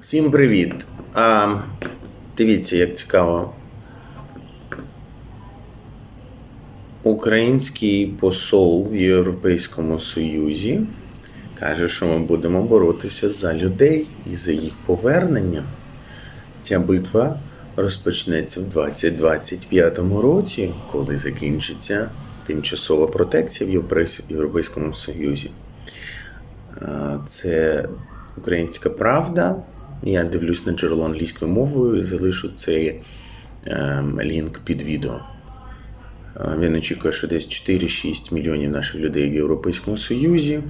Всім привіт! А, дивіться, як цікаво. Український посол в Європейському Союзі каже, що ми будемо боротися за людей і за їх повернення. Ця битва розпочнеться в 2025 році, коли закінчиться тимчасова протекція в Європейському Союзі. Це українська правда. Я дивлюсь на джерело англійською мовою і залишу цей ем, лінк під відео. Е, Він очікує, що десь 4-6 мільйонів наших людей в Європейському Союзі.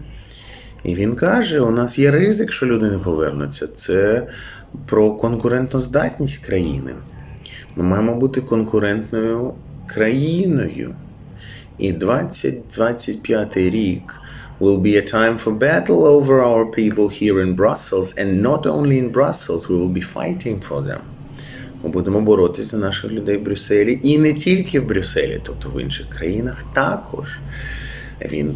І він каже: у нас є ризик, що люди не повернуться. Це про конкурентоздатність країни. Ми маємо бути конкурентною країною. І 2025 рік will be a time for battle over our people here in Brussels, and not only in Brussels, we will be fighting for them. Ми будемо боротися за наших людей в Брюсселі і не тільки в Брюсселі, тобто в інших країнах також. Він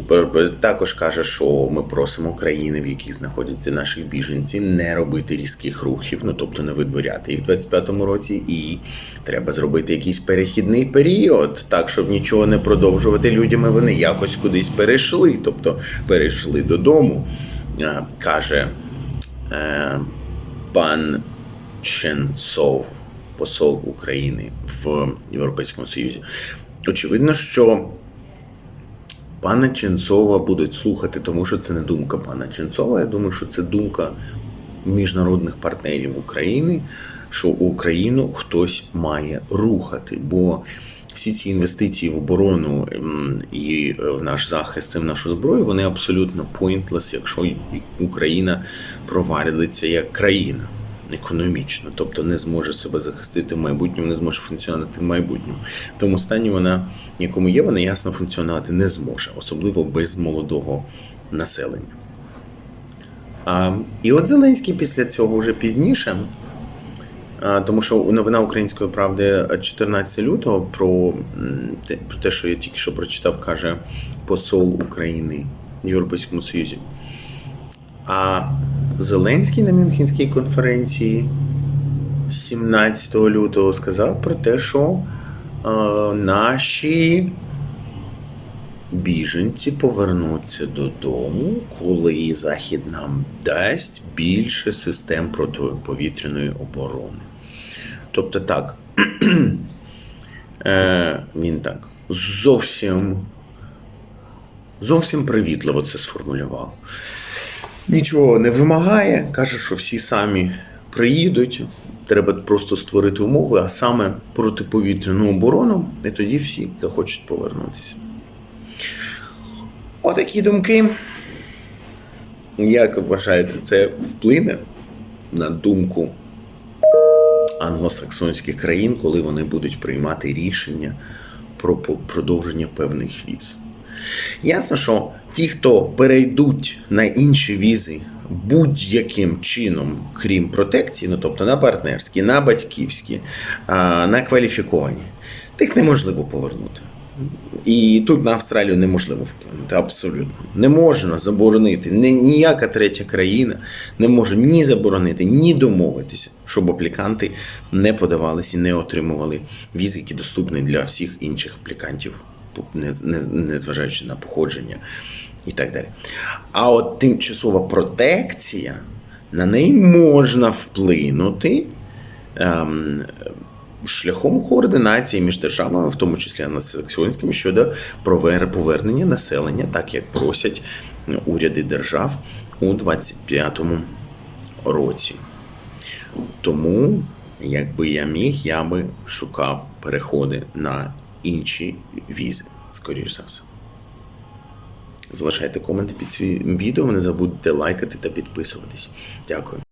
також каже, що ми просимо країни, в яких знаходяться наші біженці, не робити різких рухів, ну тобто не видворяти їх в 25-му році, і треба зробити якийсь перехідний період, так щоб нічого не продовжувати людям, вони якось кудись перейшли, тобто перейшли додому, каже е, пан Ченцов, посол України в Європейському Союзі. Очевидно, що пана Ченцова будуть слухати, тому що це не думка пана Ченцова. Я думаю, що це думка міжнародних партнерів України, що Україну хтось має рухати. Бо всі ці інвестиції в оборону ем, і е, в наш захист і в нашу зброю вони абсолютно pointless, якщо Україна провалиться як країна економічно, тобто не зможе себе захистити в майбутньому, не зможе функціонувати в майбутньому. В тому стані вона, якому є, вона ясно функціонувати не зможе, особливо без молодого населення. А, і от Зеленський після цього вже пізніше, а, тому що новина української правди 14 лютого про, про те, що я тільки що прочитав, каже посол України в Європейському Союзі. А Зеленський на Мюнхенській конференції 17 лютого сказав про те, що е, наші біженці повернуться додому, коли Захід нам дасть більше систем протиповітряної оборони. Тобто так, е, він так зовсім, зовсім привітливо це сформулював нічого не вимагає, каже, що всі самі приїдуть. Треба просто створити умови, а саме протиповітряну оборону, і тоді всі захочуть повернутися. Отакі думки. Як вважаєте, це вплине на думку англосаксонських країн, коли вони будуть приймати рішення про продовження певних віз? Ясно, що ті, хто перейдуть на інші візи будь-яким чином, крім протекції, ну тобто на партнерські, на батьківські, на кваліфіковані, тих неможливо повернути. І тут на Австралію неможливо вплинути абсолютно. Не можна заборонити. Ні- Ніяка третя країна не може ні заборонити, ні домовитися, щоб апліканти не подавалися і не отримували віз, які доступні для всіх інших аплікантів, не, не, не зважаючи на походження і так далі. А от тимчасова протекція, на неї можна вплинути. Ем, шляхом координації між державами, в тому числі англосаксонськими, щодо повернення населення, так як просять уряди держав у 25-му році. Тому, якби я міг, я би шукав переходи на інші візи, скоріш за все. Залишайте коменти під цим відео, не забудьте лайкати та підписуватись. Дякую.